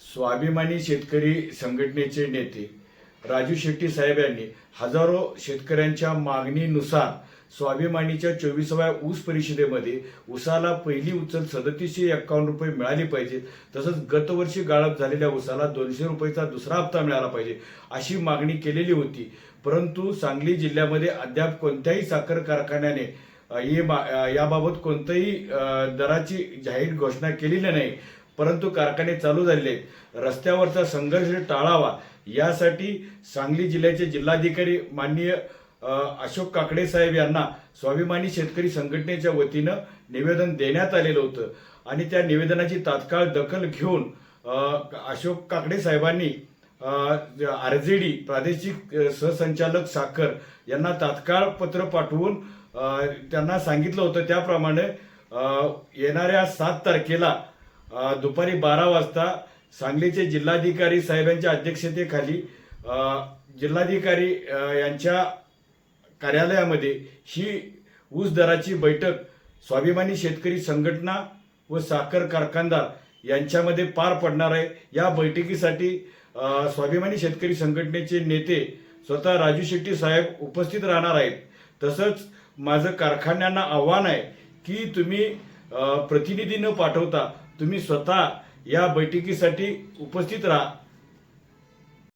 स्वाभिमानी शेतकरी संघटनेचे नेते राजू शेट्टी साहेब यांनी हजारो शेतकऱ्यांच्या मागणीनुसार स्वाभिमानीच्या चोवीसाव्या ऊस परिषदेमध्ये ऊसाला पहिली उचल सदतीसशे एक्कावन्न रुपये मिळाली पाहिजे तसंच गतवर्षी गाळप झालेल्या ऊसाला दोनशे रुपयेचा दुसरा हप्ता मिळाला पाहिजे अशी मागणी केलेली होती. परंतु सांगली जिल्ह्यामध्ये अद्याप कोणत्याही साखर कारखान्याने अ, मा- याबाबत कोणत्याही दराची जाहीर घोषणा केलेली नाही. परंतु कारखाने चालू झालेले आहेत. रस्त्यावरचा संघर्ष टाळावा यासाठी सांगली जिल्ह्याचे जिल्हाधिकारी माननीय अशोक काकडे साहेब यांना स्वाभिमानी शेतकरी संघटनेच्या वतीनं निवेदन देण्यात आलेलं होतं. आणि त्या निवेदनाची तात्काळ दखल घेऊन अशोक काकडे साहेबांनी आर जे डी प्रादेशिक सहसंचालक साखर यांना तात्काळ पत्र पाठवून त्यांना सांगितलं होतं. त्याप्रमाणे येणाऱ्या सात तारखेला दुपारी बारा वाजता सांगलीचे जिल्हाधिकारी साहेबांच्या अध्यक्षतेखाली जिल्हाधिकारी यांच्या कार्यालयामध्ये ही ऊस दराची बैठक स्वाभिमानी शेतकरी संघटना व साखर कारखानदार यांच्यामध्ये पार पडणार आहे. या बैठकीसाठी स्वाभिमानी शेतकरी संघटनेचे नेते स्वतः राजू शेट्टी साहेब उपस्थित राहणार आहेत. तसंच माझं कारखान्यांना आव्हान आहे की तुम्ही प्रतिनिधी न पाठवता तुम्ही स्वतः या बैठकीसाठी उपस्थित राहा.